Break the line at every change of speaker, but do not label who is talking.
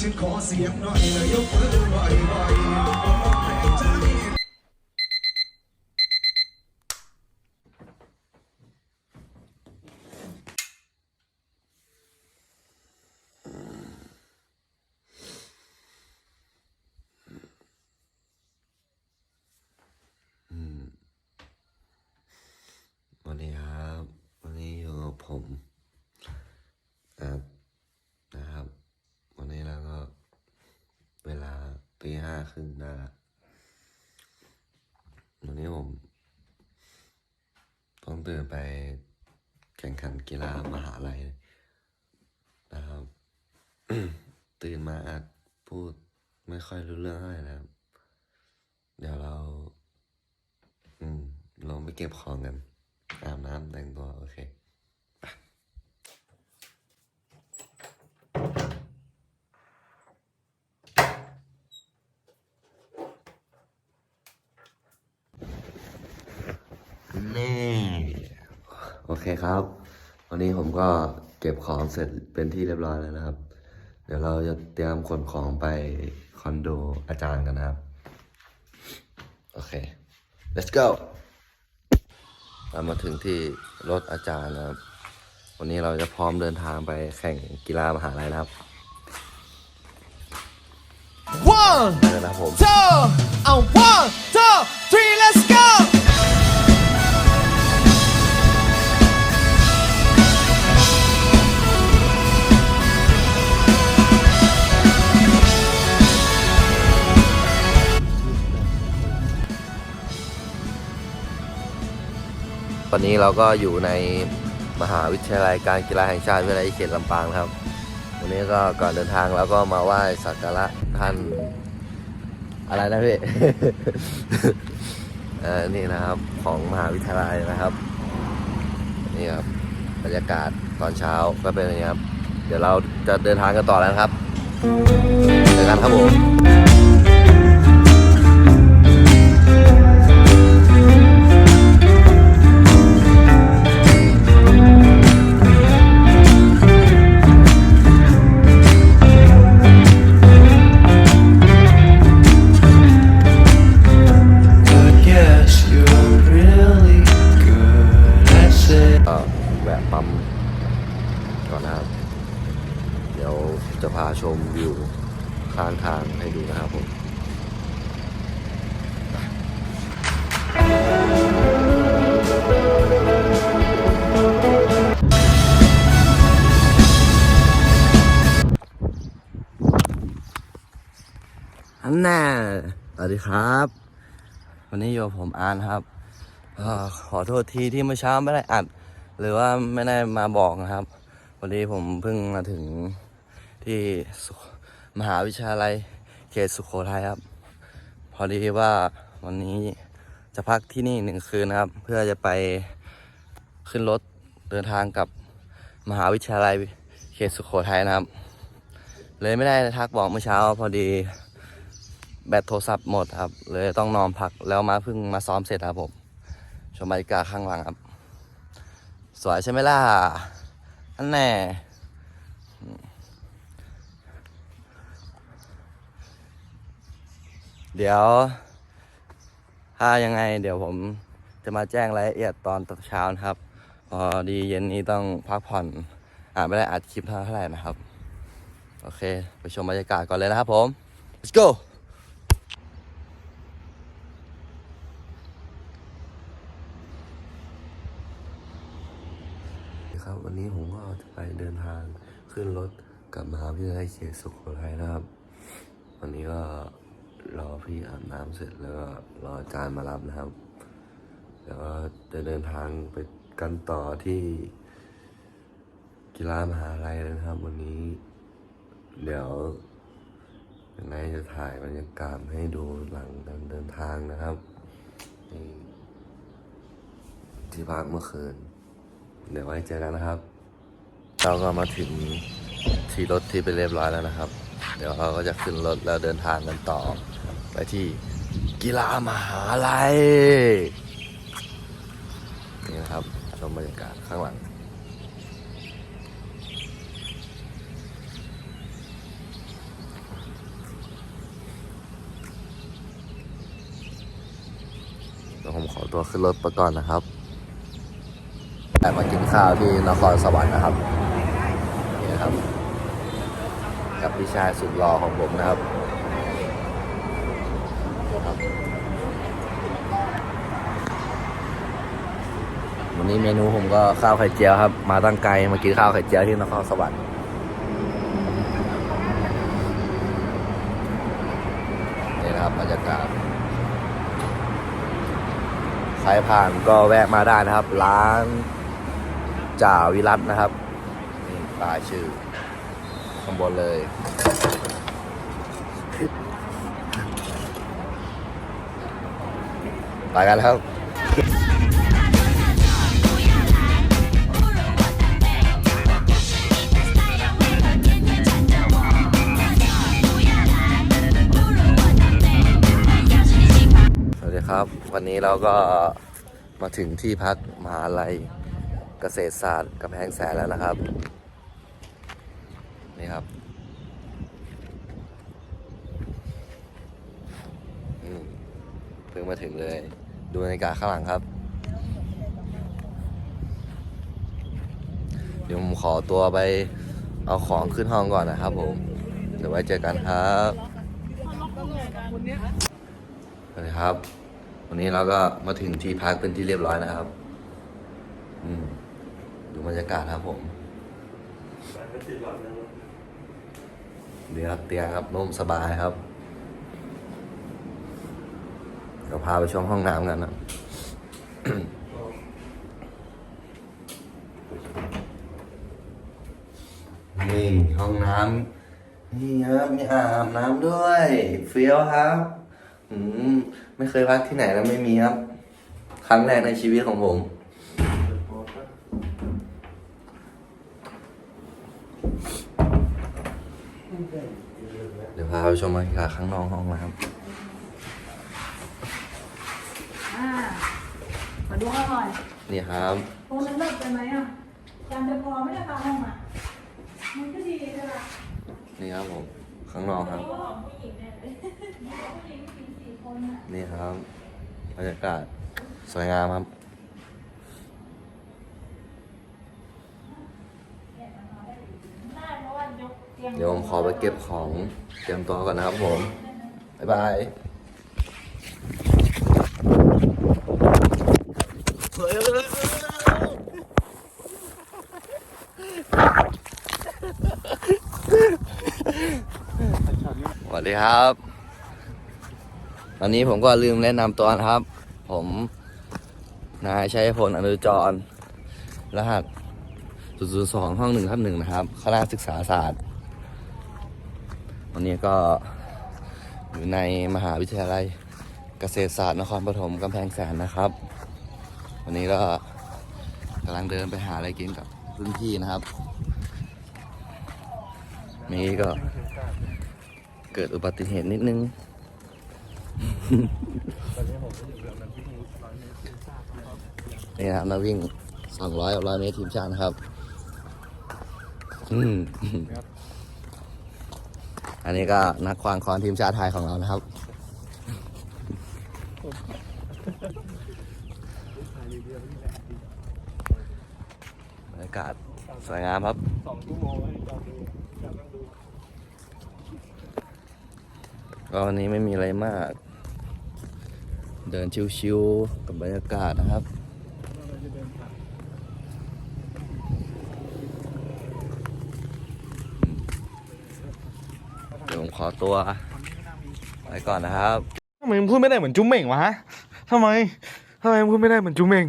ฉันขอเสียงหน่อยเลยยกมือบ่อยๆแรงใจ
วันนี้ครับ วันนี้อยู่กับผมนะครับนะครับ วันนี้แล้วก็เวลา ตีห้าครึ่งได้ละวันนี้ผม ต้องตื่นไปแข่งขันกีฬามหาลัยนะครับ ตื่นมาอาจพูดไม่ค่อยรู้เรื่องเท่าไหร่นะครับเดี๋ยวเรา อืม ลงไปเก็บของกัน อาบน้ำแต่งตัว โอเคไปนี่โอเคครับ วันนี้ผมก็เก็บของเสร็จเป็นที่เรียบร้อยแล้วนะครับ เดี๋ยวเราจะเตรียมขนของไปคอนโดอาจารย์กันนะครับ โอเค let's go เรามาถึงที่รถอาจารย์นะครับ วันนี้เราจะพร้อมเดินทางไปแข่งกีฬามหาลัยนะครับ
One,
ไปกันนะครับผม
two, and one, two, three,
อนนี้เราก็อยู่ในมหาวิทยาลัยการกีฬาแห่งชาติวิทยาลัยเขตลำปางนะครับ วันนี้ก็ก่อนเดินทางเราก็มาไหว้สักการะท่านอะไรนะพี่เออนี่นะครับของมหาวิทยาลัยนะครับ นี่ครับบรรยากาศตอนเช้าก็เป็นอย่างนี้ครับ เดี๋ยวเราจะเดินทางกันต่อแล้วนะครับเจอกันครับผม ก็แวะปั๊มก่อนนะครับ เดี๋ยวจะพาชมวิวข้างทางให้ดูนะครับผมอันน่าสวัสดีครับ วันนี้อยู่ผมอานครับอขอโทษทีที่เมื่อเช้าไม่ได้อัด หรือว่าไม่ได้มาบอกนะครับ วันนี้ผมเพิ่งมาถึงที่มหาวิทยาลัยเขตสุโขทัยครับ พอดีว่าวันนี้จะพักที่นี่หนึ่งคืนนะครับ เพื่อจะไปขึ้นรถเดินทางกับมหาวิทยาลัยเขตสุโขทัยนะครับ เลยไม่ได้ทักบอกเมื่อเช้า พอดีแบตโทรศัพท์หมดครับ เลยต้องนอนพักแล้วมาเพิ่งมาซ้อมเสร็จครับผมชมบรรยากาศข้างหลังครับ สวยใช่ไหมล่ะ อันแน่เดี๋ยว ถ้ายังไง เดี๋ยวผมจะมาแจ้งรายละเอียดตอนต่อเช้านะครับพอดีเย็นนี้ต้องพักผ่อน อ่านไม่ได้อัดคลิปเท่าไหร่นะครับ โอเค ไปชมบรรยากาศก่อนเลยนะครับผม let's go ครับ วันนี้ผมก็จะไปเดินทางขึ้นรถกับมหาวิทยาลัยเขตสุโขทัยนะครับ วันนี้ก็รอพี่อาบน้ำเสร็จแล้วก็รออาจารย์มารับนะครับ แล้วก็จะเดินทางไปกันต่อที่กีฬามหาลัยเลยนะครับ วันนี้ เดี๋ยวยังไงจะถ่ายบรรยากาศให้ดูหลังการเดินทางนะครับที่พักเมื่อคืน เดี๋ยวไว้เจอกันนะครับ เราก็มาถึงที่รถที่ไปเรียบร้อยแล้วนะครับ เดี๋ยวเขาก็จะขึ้นรถแล้วเดินทางกันต่อ ไปที่กีฬามหาลัยนี่นะครับชมบรรยากาศข้างหลังเดี๋ยวผมขอตัวขึ้นรถไปก่อนนะครับ ข้าวที่นครสวรรค์นะครับนี่นะครับ กับพี่ชายสุดหล่อของผมนะครับวันนี้เมนูผมก็ข้าวไข่เจียวครับ มาตั้งไกลมากินข้าวไข่เจียวที่นครสวรรค์นี่นะครับบรรยากาศใครผ่านก็แวะมาได้นะครับ ร้าน จ่าวิรัตนะครับนี่ป้ายชื่อข้างบนเลย ไปกันแล้วครับสวัสดีครับวันนี้เราก็มาถึงที่พักมหาลัย เกษตรศาสตร์กำแพงแสนแล้วนะครับ นี่ครับอืมเพิ่งมาถึงเลย ดูบรรยากาศข้างหลังครับ เดี๋ยวผมขอตัวไปเอาของขึ้นห้องก่อนนะครับผม เดี๋ยวไว้เจอกันครับสวัสดีครับ วันนี้เราก็มาถึงที่พักเป็นที่เรียบร้อยนะครับ อืม ดูบรรยากาศครับผมเดี๋ยวครับเตียงครับนุ่มสบายครับเดี๋ยวพาไปชมห้องน้ำกันนะนี่ห้องน้ำนี่ครับมีอาบน้ำด้วยเฟี้ยวครับอืมไม่เคยพักที่ไหนแล้วไม่มีครับ ครั้งแรกในชีวิตของผม เดี๋ยวพาไปชมบรรยากาศข้างนอกห้องน้
อ่ามาดูห้องหน่อยำ
นี่ครับ
ตรงนั้นเลิกกันไหมอะจำจะพอไหม่ได้คะห้องอะมันก็ดีใช่ไหม
นี่ครับผมข้างนอกครับ
ก็ผู้หญิงเนี่ยเลยผู้หญิงสี่สี่คนอะ
นี่ครับบรรยากาศสวยงามครับ
ได้เพราะว่ายก
เดี๋ยวผมขอไปเก็บของเตรียมตัวก่อนนะครับผม บ๊ายบายสวัสดีครับวันนี้ผมก็ลืมแนะนำตัวนะครับ ผมนายชัยพลอนุจร รหัส002ห้องหนึ่งทับหนึ่งนะครับคณะศึกษาศาสตร์ วันนี้ก็อยู่ในมหาวิทยาลัยเกษตรศาสตร์นครปฐมกำแพงแสนนะครับ วันนี้ก็กำลังเดินไปหาอะไรกินกับรุ่นพี่นะครับ นี่ก็เกิดอุบัติเหตุนิดนึงนี่นะครับนักวิ่ง 200 กับ100 เมตรทีมชาตินะครับ อืม อันนี้ก็นักควางคอนทีมชาติไทยของเรานะครับ บรรยากาศสวยงามครับก็วันนี้ไม่มีอะไรมาก เดินชิวๆกับบรรยากาศนะครับ เดี๋ยวผม ขอตัวไปก่อนนะครับ
ทำไมมึงพูดไม่ได้เหมือนจุ้มเหม่งวะฮะทำไมทำไมมึงพูดไม่ได้เหมือนจุ้มเหม่ง